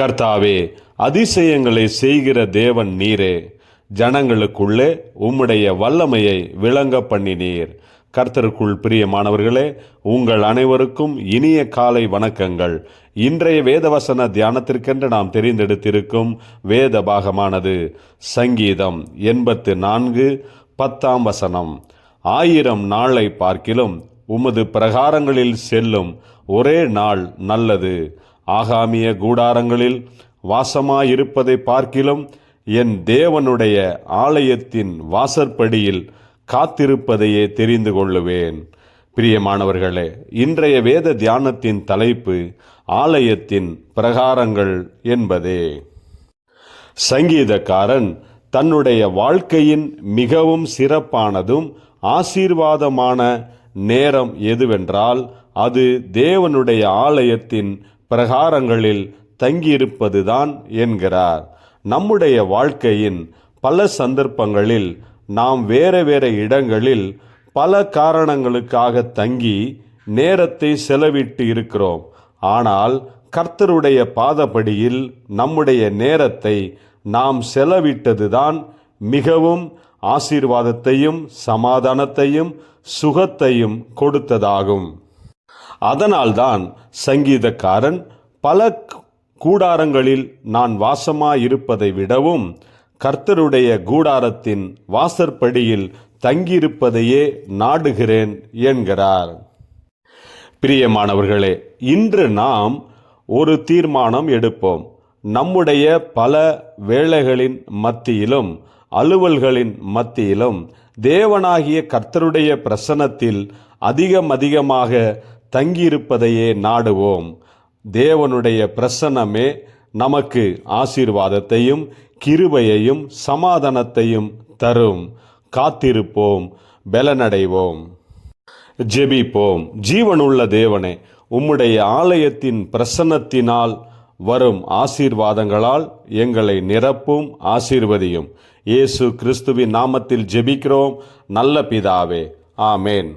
கர்த்தாவே அதிசயங்களை செய்கிற தேவன் நீரே. ஜனங்களுக்குள்ளே உம்முடைய வல்லமையை விளங்க பண்ணினீர். கர்த்தருக்குள் பிரியமானவர்களே உங்கள் அனைவருக்கும் இனிய காலை வணக்கங்கள். இன்றைய வேதவசன தியானத்திற்கென்று நாம் தெரிந்தெடுத்திருக்கும் வேத பாகமானது சங்கீதம் எண்பத்து நான்கு பத்தாம் வசனம். ஆயிரம் நாளை பார்க்கிலும் உமது பிரகாரங்களில் செல்லும் ஒரே நாள் நல்லது. ஆகாமிய கூடாரங்களில் வாசமாயிருப்பதை பார்க்கிலும் என் தேவனுடைய ஆலயத்தின் வாசற்படியில் காத்திருப்பதையே தெரிந்து கொள்ளுவேன். பிரியமானவர்களே இன்றைய வேத தியானத்தின் தலைப்பு ஆலயத்தின் பிரகாரங்கள் என்பதே. சங்கீதக்காரன் தன்னுடைய வாழ்க்கையின் மிகவும் சிறப்பானதும் ஆசீர்வாதமான நேரம் எதுவென்றால் அது தேவனுடைய ஆலயத்தின் பிரகாரங்களில் தங்கியிருப்பதுதான் என்கிறார். நம்முடைய வாழ்க்கையின் பல சந்தர்ப்பங்களில் நாம் வேற வேற இடங்களில் பல காரணங்களுக்காக தங்கி நேரத்தை செலவிட்டு இருக்கிறோம். ஆனால் கர்த்தருடைய பாதப்படியில் நம்முடைய நேரத்தை நாம் செலவிட்டதுதான் மிகவும் ஆசீர்வாதத்தையும் சமாதானத்தையும் சுகத்தையும் கொடுத்ததாகும். அதனால்தான் சங்கீதக்காரன் பல கூடாரங்களில் நான் வாசமாயிருப்பதை விடவும் கர்த்தருடைய கூடாரத்தின் வாசற்படியில் தங்கியிருப்பதையே நாடுகிறேன் என்கிறார். பிரியமானவர்களே இன்று நாம் ஒரு தீர்மானம் எடுப்போம். நம்முடைய பல வேலைகளின் மத்தியிலும் அலுவல்களின் மத்தியிலும் தேவனாகிய கர்த்தருடைய பிரசனத்தில் அதிகம் அதிகமாக தங்கியிருப்பதையே நாடுவோம். தேவனுடைய பிரசன்னமே நமக்கு ஆசீர்வாதத்தையும் கிருபையையும் சமாதானத்தையும் தரும். காத்திருப்போம் பலனடைவோம். ஜெபிப்போம். ஜீவனுள்ள தேவனே உம்முடைய ஆலயத்தின் பிரசன்னத்தினால் வரும் ஆசீர்வாதங்களால் எங்களை நிரப்பும் ஆசீர்வதியும். இயேசு கிறிஸ்துவின் நாமத்தில் ஜெபிக்கிறோம். நல்ல பிதாவே. ஆமேன்.